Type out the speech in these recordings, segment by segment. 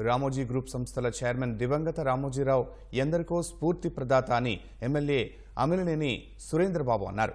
Ramoji group సంస్థల chairman దివంగత రామోజీరావు ఎందరికో స్ఫూర్తి ప్రదాత అని ఎమ్మెల్యే అమిలినేని సురేంద్రబాబు అన్నారు.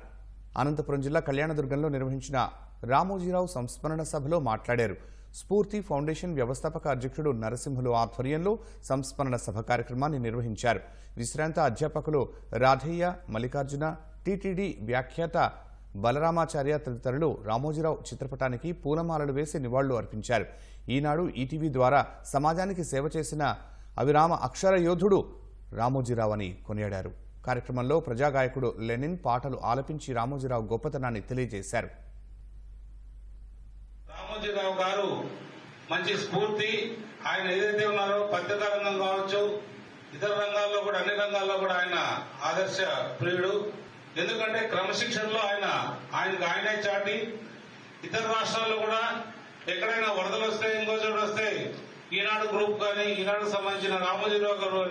అనంతపురం జిల్లా కళ్యాణదుర్గంలో నిర్వహించిన రామోజీరావు సంస్మరణ సభలో మాట్లాడారు. స్ఫూర్తి ఫౌండేషన్ వ్యవస్థాపక అధ్యక్షుడు నరసింహులు ఆధ్వర్యంలో సంస్మరణ సభ కార్యక్రమాన్ని నిర్వహించారు. విశ్రాంత అధ్యాపకులు రాధయ్య మల్లికార్జున టీటీడీ వ్యాఖ్యాత బలరామాచార్య తదితరులు రామోజీరావు చిత్రపటానికి పూలమాలలు వేసి నివాళులు అర్పించారు. ఈనాడు ఈటీవీ ద్వారా సమాజానికి సేవ చేసిన అవిరామ అక్షర యోధుడు రామోజీరావు అని కొనియాడారు. కార్యక్రమంలో ప్రజాగాయకుడు లెనిన్ పాటలు ఆలపించి రామోజీరావు గొప్పతనాన్ని తెలియజేశారు. రామోజీరావు గారు మంచి స్ఫూర్తి. ఆయన ఏదైతే ఉన్నారో పత్రికా రంగం కావచ్చు ఇతర రంగాల్లో కూడా అన్ని రంగాల్లో కూడా ఆయన ఆదర్శ ప్రియుడు. ఎందుకంటే క్రమశిక్షణలో ఆయన ఆయనకు ఆయనే చాటి. ఇతర రాష్ట్రాల్లో కూడా ఎక్కడైనా వరదలు వస్తే ఇంకో చోటు వస్తే ఈనాడు గ్రూప్ కానీ ఈనాడు సంబంధించిన రామోజీరావు గారు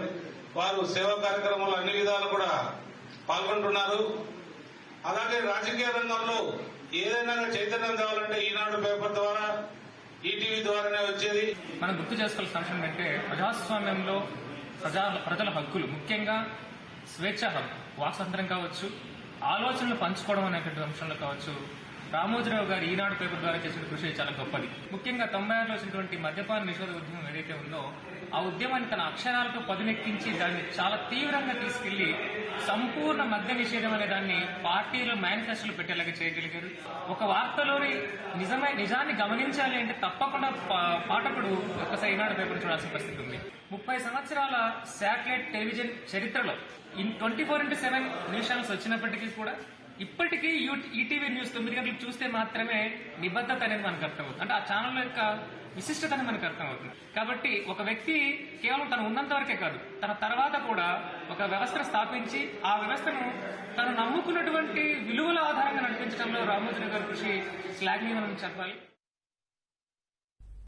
వారు సేవా కార్యక్రమాలు అన్ని విధాలు కూడా పాల్గొంటున్నారు. అలాగే రాజకీయ రంగంలో ఏదైనా చైతన్యం కావాలంటే ఈనాడు పేపర్ ద్వారా ఈటీవీ ద్వారానే వచ్చేది. మనం గుర్తు చేసుకోవాల్సిన అంశం ఏంటంటే ప్రజాస్వామ్యంలో ప్రజా ప్రజల హక్కులు ముఖ్యంగా స్వేచ్ఛ హక్కు కావచ్చు ఆలోచనలు పంచుకోవడం అనేటువంటి అంశంలో కావచ్చు. రామోజీరావు గారు ఈనాడు పేపర్ ద్వారా చేసిన కృషి చాలా గొప్పది. ముఖ్యంగా తొంభై ఆరులో వచ్చినటువంటి మద్యపాన నిషేధ ఉద్యమం ఏదైతే ఉందో ఆ ఉద్యమాన్ని తన అక్షరాలతో పదునెక్కించి దాన్ని చాలా తీవ్రంగా తీసుకెళ్ళి సంపూర్ణ మద్య నిషేధం అనే దాన్ని పార్టీలో మేనిఫెస్టోలో పెట్టేలాగా చేయగలిగారు. ఒక వార్తలోని నిజమే నిజాన్ని గమనించాలి అంటే తప్పకుండా పా- పాఠకుడు ఒక్కసారి ఈనాడు పేపర్ చూడాల్సిన పరిస్థితి ఉంది. ముప్పై సంవత్సరాల శాటిలైట్ టెలివిజన్ చరిత్రలో in twenty four into seven news channels వచ్చినప్పటికీ కూడా ఇప్పటికీ ఈటీవీ న్యూస్ తొమ్మిది గంటలకు చూస్తే మాత్రమే నిబద్ధత అనేది మనకు అర్థమవుతుంది. అంటే ఆ ఛానల్ యొక్క విశిష్టత అనేది మనకు అర్థమవుతుంది. కాబట్టి ఒక వ్యక్తి కేవలం తను ఉన్నంత వరకే కాదు తన తర్వాత కూడా ఒక వ్యవస్థను స్థాపించి ఆ వ్యవస్థను తను నమ్ముకున్నటువంటి విలువల ఆధారంగా నడిపించడంలో రామోజీ గారి కృషి శ్లాఘనీయమని చెప్పాలి.